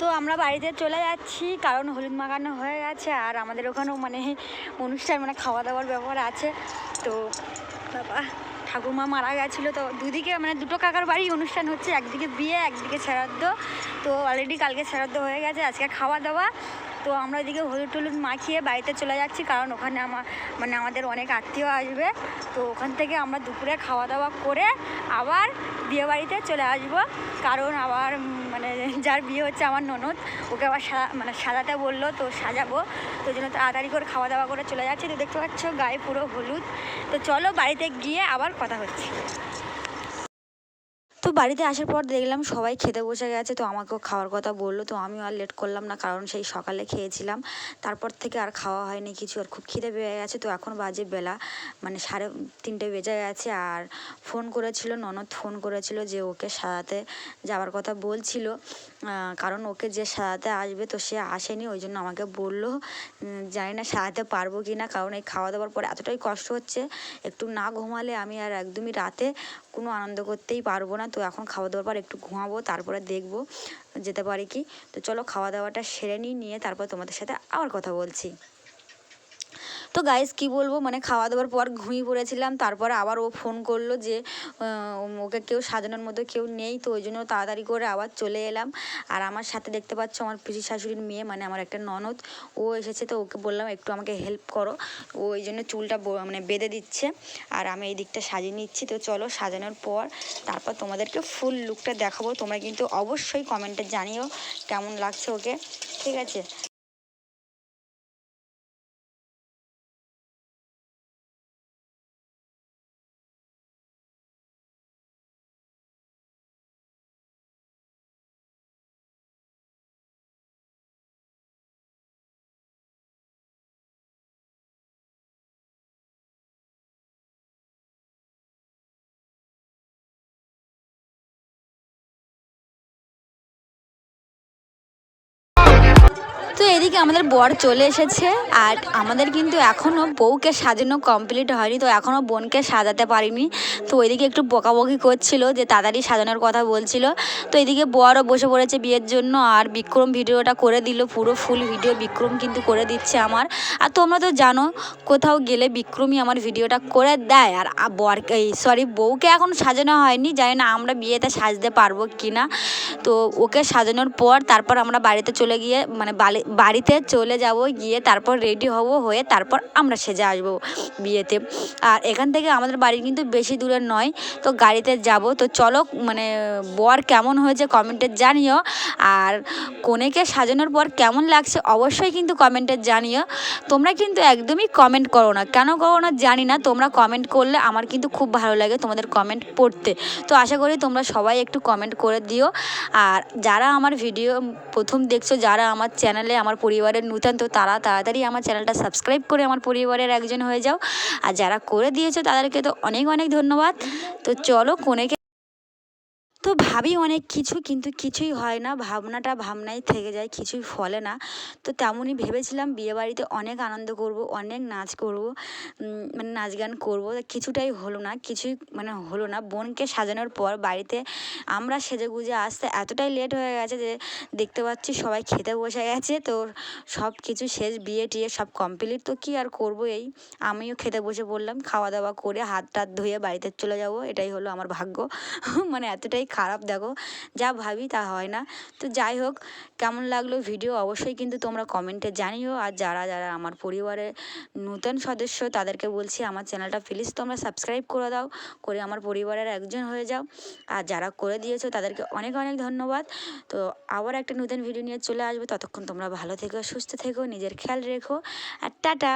তো আমরা বাড়িতে চলে যাচ্ছি, কারণ হলুদ মাখানো হয়ে গেছে আর আমাদের ওখানেও মানে অনুষ্ঠান মানে খাওয়া দাওয়ার ব্যাপার আছে। তো বাবা ঠাকুমা মারা গেছিল তো দুদিকে মানে দুটো কাকার বাড়ি অনুষ্ঠান হচ্ছে, একদিকে বিয়ে, একদিকে শ্রাদ্ধ। তো অলরেডি কালকে শ্রাদ্ধ হয়ে গেছে, আজকে খাওয়া দাওয়া তো আমরা ওইদিকে হলুদ টলুদ মাখিয়ে বাড়িতে চলে যাচ্ছি, কারণ ওখানে আমার মানে আমাদের অনেক আত্মীয় আসবে। তো ওখান থেকে আমরা দুপুরে খাওয়া দাওয়া করে আবার বিয়ে বাড়িতে চলে আসব। কারণ আবার মানে যার বিয়ে হচ্ছে আমার ননদ, ওকে আবার সাজা মানে সাজাতে বলল, তো সাজাবো। তো জন্য তাড়াতাড়ি করে খাওয়া দাওয়া করে চলে যাচ্ছি। তো দেখতে পাচ্ছ গায়ে পুরো হলুদ। তো চলো বাড়িতে গিয়ে আবার কথা হচ্ছে। তো বাড়িতে আসার পর দেখলাম সবাই খেতে বসে গেছে, তো আমাকেও খাওয়ার কথা বলল, তো আমিও আর লেট করলাম না, কারণ সেই সকালে খেয়েছিলাম। তারপর থেকে আর খাওয়া হয়নি, কিছু আর খুব খিদে পেয়ে গেছে, তো এখন বাজে বেলা মানে সাড়ে তিনটে বেজে গেছে, আর ফোন করেছিল, ননদ ফোন করেছিল যে ওকে সাজাতে যাওয়ার কথা বলছিল কারণ ওকে যে সাজাতে আসবে, তো সে আসেনি, ওই জন্য আমাকে বলল জানি না সাজাতে পারব কি না কারণ এই খাওয়া দাওয়ার পর এতটাই কষ্ট হচ্ছে, একটু না ঘুমালে আমি আর একদমই রাতে কোনো আনন্দ করতেই পারব না, তো এখন খাওয়া দাওয়ার পর একটু ঘুমাবো, তারপরে দেখব, যেতে পারি কি। তো চলো খাওয়া দাওয়াটা সেরে নিই, নিয়ে তারপর তোমাদের সাথে আবার কথা বলছি। তো গাইস কি বলব? মানে খাওয়া দাওয়ার পর ঘুমিয়ে পড়েছিলাম, তারপরে আবার ও ফোন করল যে ওকে কেউ সাজানোর মতো কেউ নেই, তো ওই জন্য তাড়াতাড়ি করে আবার চলে এলাম। আর আমার সাথে দেখতে পাচ্ছ আমার পিসি শাশুড়ির মেয়ে মানে আমার একটা ননদ। ও এসেছে, তো ওকে বললাম, একটু আমাকে হেল্প করো। ও ওই জন্য চুলটা মানে বেঁধে দিচ্ছে। আর আমি এই দিকটা সাজিয়ে নিচ্ছি। তো চলো, সাজানোর পর তারপর তোমাদেরকে ফুল লুকটা দেখাবো। তোমরা কিন্তু অবশ্যই কমেন্টে জানিও কেমন লাগছে ওকে। ঠিক আছে? তো এদিকে আমাদের বর চলে এসেছে আর আমাদের কিন্তু এখনও বউকে সাজানো কমপ্লিট হয়নি, তো এখনও বোনকে সাজাতে পারিনি। তো ওইদিকে একটু বকাবকি করছিল, যে তাড়াতাড়ি সাজানোর কথা বলছিল। তো এদিকে বরও বসে পড়েছে বিয়ের জন্য আর বিক্রম ভিডিওটা করে দিল, পুরো ফুল ভিডিও বিক্রম কিন্তু করে দিচ্ছে আমার। আর তোমরা তো জানো, কোথাও গেলে বিক্রমই আমার ভিডিওটা করে দেয়। আর বর এই সরি বউকে এখন সাজানো হয়নি, জানি না আমরা বিয়েতে সাজতে পারব কি না তো ওকে সাজানোর পর তারপর আমরা বাড়িতে চলে গিয়ে মানে বালি- বাড়িতে চলে যাব, গিয়ে তারপর রেডি হব, হয়ে তারপর আমরা সেজে আসব বিয়েতে। আর এখান থেকে আমাদের বাড়ি কিন্তু বেশি দূরে নয়, তো গাড়িতে যাব। তো চলো মানে বর কেমন হয়েছে কমেন্টে জানিও। আর কনেকে সাজানোর পর কেমন লাগছে অবশ্যই কিন্তু কমেন্টে জানিও। তোমরা কিন্তু একদমই কমেন্ট করো না। কেন করো না জানি না, তোমরা কমেন্ট করলে আমার কিন্তু খুব ভালো লাগে তোমাদের কমেন্ট পড়তে। তো আশা করি তোমরা সবাই একটু কমেন্ট করে দিও। আর যারা আমার ভিডিও প্রথম দেখছ, যারা আমার চ্যানেলে আমার পরিবারের নূতন, তো তারা তাড়াতাড়ি আমার চ্যানেলটা সাবস্ক্রাইব করে আমার পরিবারের একজন হয়ে যাও। আর যারা করে দিয়েছ তাদেরকে তো অনেক অনেক ধন্যবাদ। তো চলো কোনেকে তো ভাবি অনেক কিছু কিন্তু কিছুই হয় না, ভাবনাটা ভাবনাই থেকে যায়, কিছুই ফলে না। তো তেমনই ভেবেছিলাম বিয়েবাড়িতে অনেক আনন্দ করব, অনেক নাচ করব মানে নাচ গান করব। কিছুটাই হলো না, কিছুই মানে হলো না। বোনকে সাজানোর পর বাড়িতে আমরা সেজে গুজে আসতে এতটাই লেট হয়ে গেছে যে দেখতে পাচ্ছি সবাই খেতে বসে গেছে। তো সব কিছু শেষ, বিয়ে টিয়ে সব কমপ্লিট তো কি আর করব এই? আমিও খেতে বসে পড়লাম, খাওয়া দাওয়া করে হাত টাত ধুয়ে বাড়িতে চলে যাব। এটাই হলো আমার ভাগ্য। মানে এতটাই খারাপ, দেখো, যা ভাবি তা হয় না। তো যাই হোক, কেমন লাগল ভিডিও? অবশ্যই কিন্তু তোমরা কমেন্টে জানিও। আর যারা যারা আমার পরিবারের নূতন সদস্য, তাদেরকে বলছি আমার চ্যানেলটা প্লিজ তোমরা সাবস্ক্রাইব করে দাও, করে আমার পরিবারের একজন হয়ে যাও। আর যারা করে দিয়েছ, তাদেরকে অনেক অনেক ধন্যবাদ। তো আবার একটা নতুন ভিডিও নিয়ে চলে আসবে। ততক্ষণ তোমরা ভালো থেকো, সুস্থ থেকো, নিজের খেয়াল রেখো। আর টাটা!